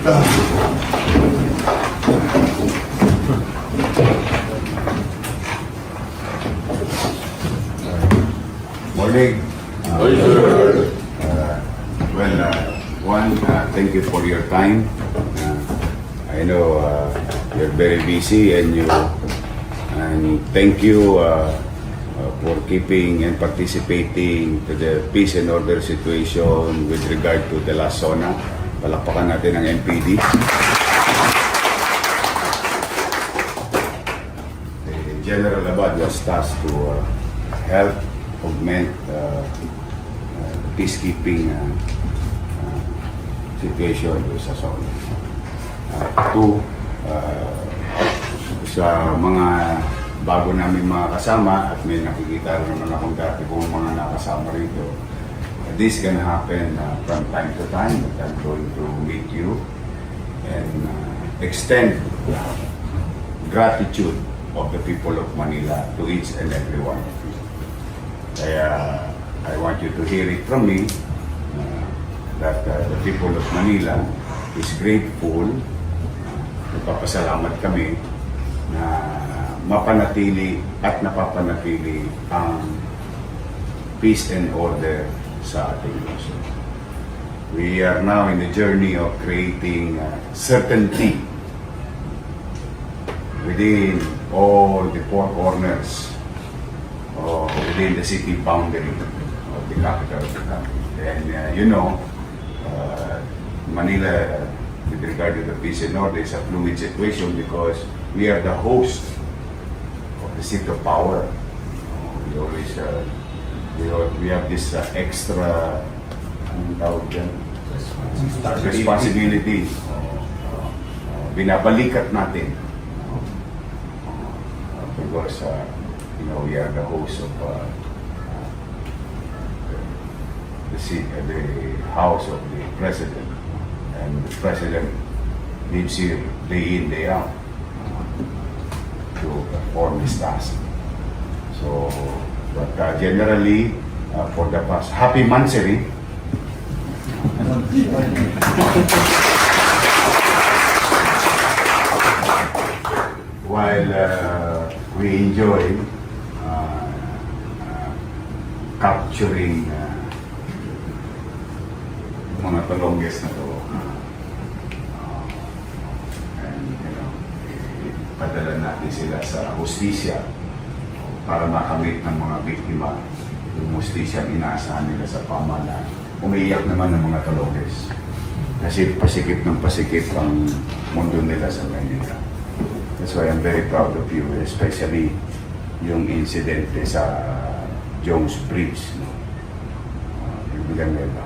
Morning. Uh, well, uh, one, uh, thank you for your time. Uh, I know uh, you're very busy and you and thank you uh, uh, for keeping and participating to the peace and order situation with regard to the last zona. Palakpakan natin ang MPD. General Abad was tasked to uh, help augment uh, uh, peacekeeping uh, uh, situation sa zona. Uh, two, uh, sa mga bago namin mga kasama at may nakikita rin naman akong dati kong mga nakasama rito. This can happen uh, from time to time but I'm going to meet you and uh, extend gratitude of the people of Manila to each and every one of you. Kaya I want you to hear it from me uh, that uh, the people of Manila is grateful. Nagpapasalamat kami na mapanatili at napapanatili ang peace and order sa ating. We are now in the journey of creating uh, certainty within all the four corners or within the city boundary of the capital of the country. And uh, you know, uh, Manila, with regard to the peace and order, is a fluid situation because we are the host of the seat of power. We always, uh, we, al- we have this uh, extra, anong tawag dyan? Responsibility. Uh, uh, binabalikat natin. Uh, because uh, you know we are the host of uh, the, seat, uh, the house of the president, and the president lives here day in day out to perform his task. So, but uh, generally, uh, for the past happy Mansari, while uh, we enjoy uh, uh, capturing uh, mga talongges na to uh, you know padala natin sila sa hustisya para makamit ng mga biktima yung hustisya ang inaasahan nila sa pamahalaan umiiyak naman ng mga talongges kasi pasikip ng pasikip ang mundo nila sa Manila. That's why I'm very proud of you, especially yung insidente sa Jones Bridge. No? Uh, yung Villanueva.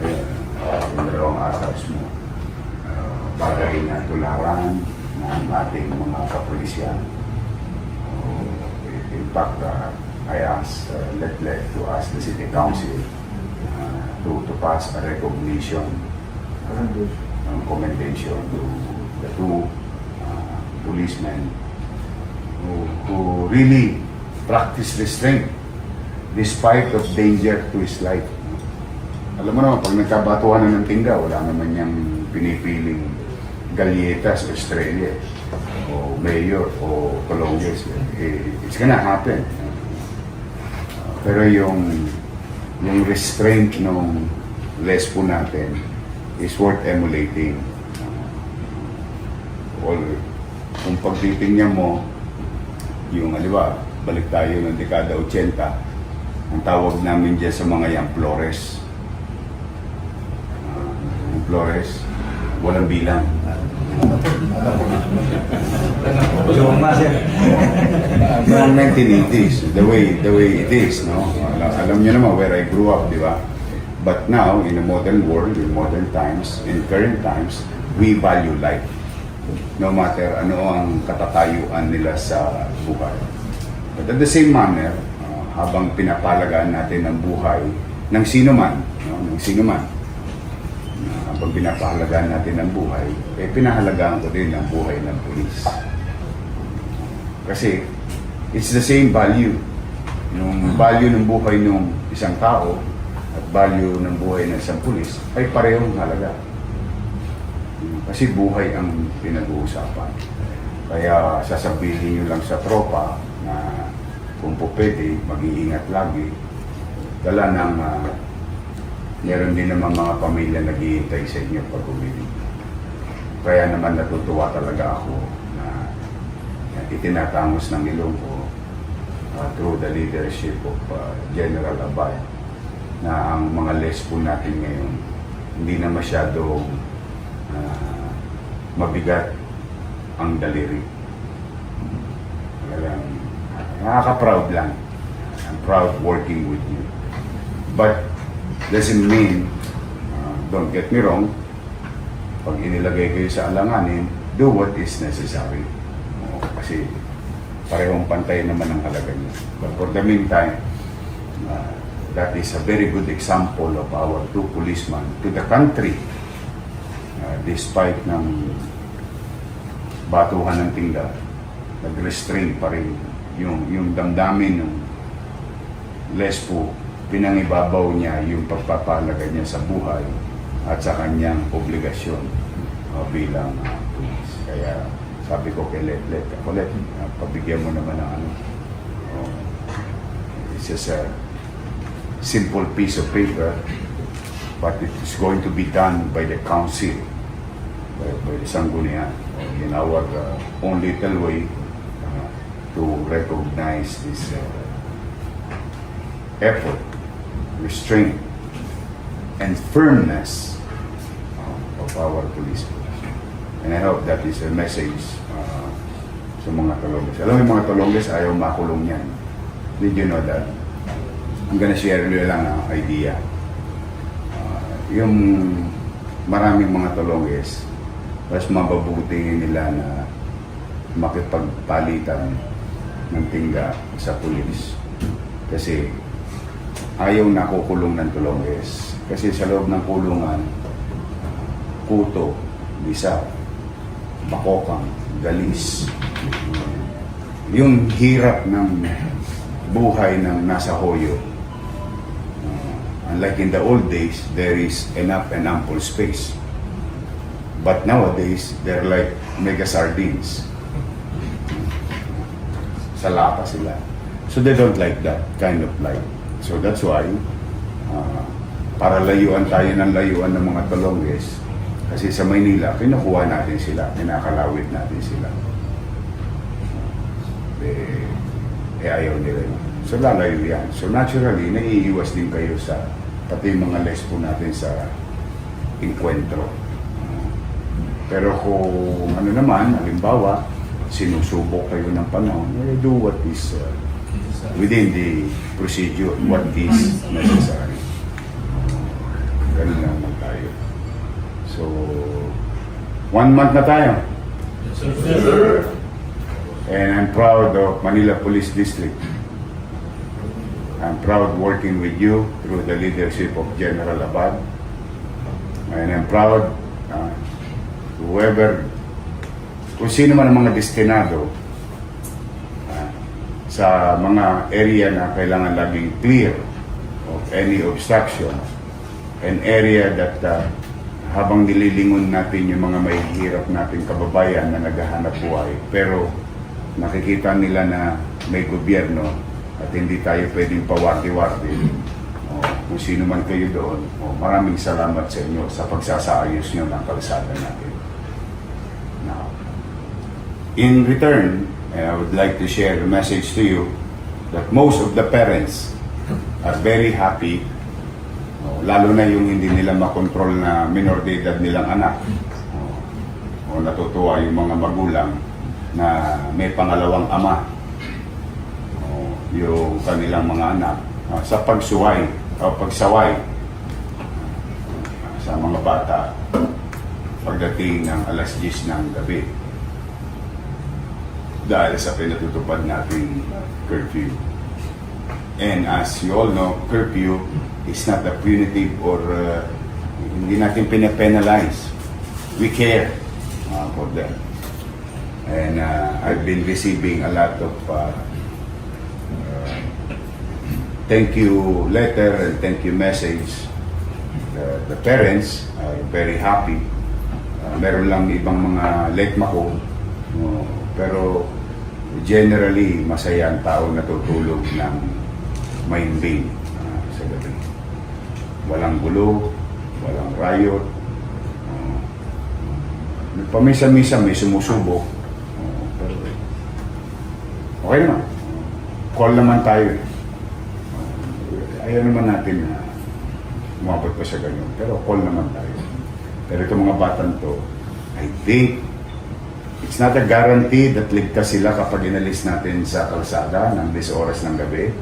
Ayan, uh, yung dalawang asaws mo. Uh, bagay na tularan ng ating mga kapulisyan. Fact, uh, I asked, uh, let, let to ask the City Council uh, to, to pass a recognition uh, ng commendation to the two uh, policemen who, who really practice restraint despite of danger to his life. Alam mo naman, pag nagkabatuhan na ng tingga, wala naman niyang pinipiling galyetas o Australia o mayor o Colombias. Eh, it's gonna happen. Pero yung yung restraint ng lespo natin is worth emulating. Uh, all, kung pagtitingnan mo, yung, ba, balik tayo ng dekada 80, ang tawag namin dyan sa mga yan, Flores. Uh, Flores, walang bilang. Yung master. Noong 1980s, the way the way it is, no? Alam, alam niyo naman where I grew up, di ba? But now, in the modern world, in modern times, in current times, we value life. No matter ano ang katatayuan nila sa buhay. But at the same manner, uh, habang pinapalagaan natin ang buhay ng sino man, no? ng sino man, uh, habang pinapahalagaan natin ang buhay, eh pinahalagaan ko din ang buhay ng pulis. Kasi it's the same value. Yung value ng buhay ng isang tao at value ng buhay ng isang pulis ay parehong halaga. Kasi buhay ang pinag-uusapan. Kaya sasabihin nyo lang sa tropa na kung po pwede, mag-iingat lagi. Dala ng ah, meron din naman mga pamilya naghihintay sa inyo pag umili. Kaya naman natutuwa talaga ako na, na itinatangos ng ilong ko uh, through the leadership of uh, General Abad na ang mga les po natin ngayon hindi na masyadong ah, mabigat ang daliri. Talagang nakaka-proud lang. I'm proud working with you. But doesn't mean, uh, don't get me wrong, pag inilagay kayo sa alanganin, do what is necessary. Oo, kasi parehong pantay naman ang halaga niyo. But for the meantime, uh, that is a very good example of our two policemen to the country. Uh, despite ng batuhan ng tingga, nag-restrain pa rin yung, yung damdamin ng lespo, pinangibabaw niya yung pagpapalaga niya sa buhay at sa kanyang obligasyon uh, bilang uh, pulis. Kaya sabi ko kay Letlet, ako Let, uh, pabigyan mo naman ng ano. Uh, it's just a simple piece of paper, but it is going to be done by the council, by, by the Sanggunian, in our uh, own little way uh, to recognize this uh, effort, restraint, and firmness uh, of our police force. And I hope that is a message uh, sa mga Talonges. Alam mo yung mga Talonges, ayaw makulong yan. Did you know that? I'm gonna share nyo lang ang idea. Uh, yung maraming mga Talonges, mas mababuti nila na makipagpalitan ng tingga sa pulis. Kasi ayaw nakukulong ng Talonges. Kasi sa loob ng kulungan, kuto, bisa, bakokang, galis. Yung hirap ng buhay ng nasa hoyo. Unlike in the old days, there is enough and ample space. But nowadays, they're like mega sardines. Sa lata sila. So they don't like that kind of life. So that's why, uh, para layuan tayo ng layuan ng mga talongges, kasi sa Maynila, kinukuha natin sila, kinakalawit natin sila. Eh, eh ayaw nila yun. So lalayo yan. So naturally, naiiwas din kayo sa pati mga lespo natin sa enkwentro. Pero kung ano naman, halimbawa, sinusubok kayo ng panahon, eh, do what is uh, within the procedure, what is necessary. Ganun lang tayo. So, one month na tayo. And I'm proud of Manila Police District. I'm proud working with you through the leadership of General Abad. And I'm proud uh, whoever, kung sino man ang mga destinado sa mga area na kailangan laging clear of any obstruction, an area that uh, habang nililingon natin yung mga may hirap nating kababayan na naghahanap buhay, pero nakikita nila na may gobyerno at hindi tayo pwedeng pawardi-wardi. O, kung sino man kayo doon, o, maraming salamat sa inyo sa pagsasaayos nyo ng kalsada natin. Now, in return, eh, I would like to share a message to you that most of the parents are very happy. O, lalo na yung hindi nila makontrol na minor de edad nilang anak. O, o natutuwa yung mga magulang na may pangalawang ama. O, yung kanilang mga anak ah, sa pagsuway o pagsaway ah, sa mga bata pagdating ng alas 10 ng gabi dahil sa pinatutupad nating curfew. And as you all know, curfew is not a punitive or uh, hindi natin pinapenalize. We care uh, for them. And uh, I've been receiving a lot of uh, uh, thank you letter and thank you message. The, the parents are very happy uh, meron lang ibang mga late mako. No, pero generally, masaya ang tao natutulog ng mahimbing ah, sa gabi. Walang gulo, walang riot. Uh, Pamisa-misa may sumusubok. Ah, pero okay naman. Call naman tayo. Ah, ayaw naman natin na umabot pa sa ganyan. Pero call naman tayo. Pero itong mga batang to, I think it's not a guarantee that ligtas sila kapag inalis natin sa kalsada ng 10 oras ng gabi.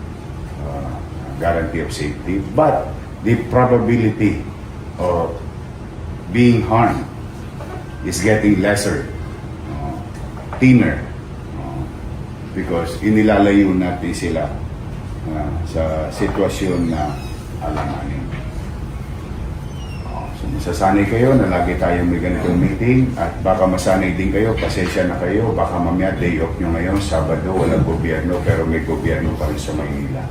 Uh, guarantee of safety. But the probability of being harmed is getting lesser, uh, thinner, uh, because inilalayo natin sila uh, sa sitwasyon na alanganin. So masasanay kayo na lagi tayong may ganitong meeting at baka masanay din kayo, pasensya na kayo, baka mamaya day off nyo ngayon, Sabado, walang gobyerno pero may gobyerno pa rin sa Maynila.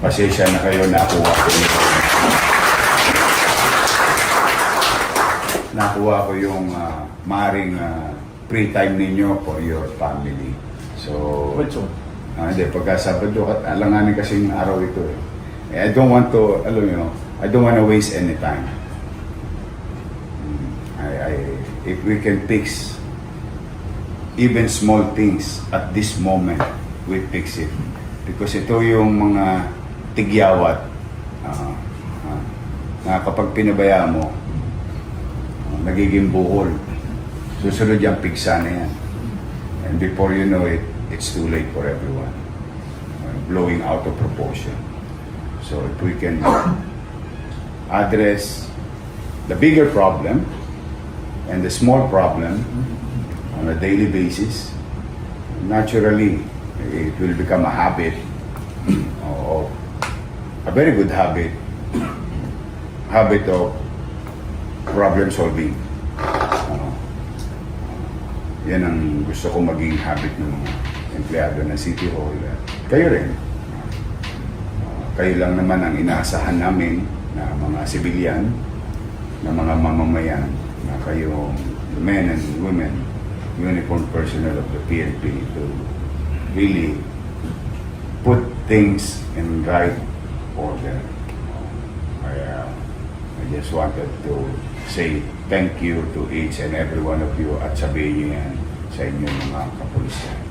Pasensya na kayo na ako nakuha ko yung uh, maring uh, free time ninyo for your family. So, Ah, hindi, pagka Sabado, at alanganin kasing araw ito eh. Eh, I don't want to, alam mo, I don't want to waste any time. Mm, I, I, if we can fix even small things at this moment, we fix it. Because ito yung mga tigyawat ah, ah, na kapag pinabaya mo, ah, nagiging buhol. Susunod yung piksa na yan. And before you know it, it's too late for everyone. Uh, blowing out of proportion. So if we can address the bigger problem and the small problem on a daily basis, naturally it will become a habit of a very good habit habit of problem solving. Ano, yan ang gusto ko maging habit ng empleyado ng City Hall. Kayo rin. Uh, kayo lang naman ang inaasahan namin na mga sibilyan, na mga mamamayan, na kayong men and women, uniform personnel of the PNP to really put things in right order. Kaya I just wanted to say thank you to each and every one of you at sabihin niyo yan sa inyong mga kapulisan.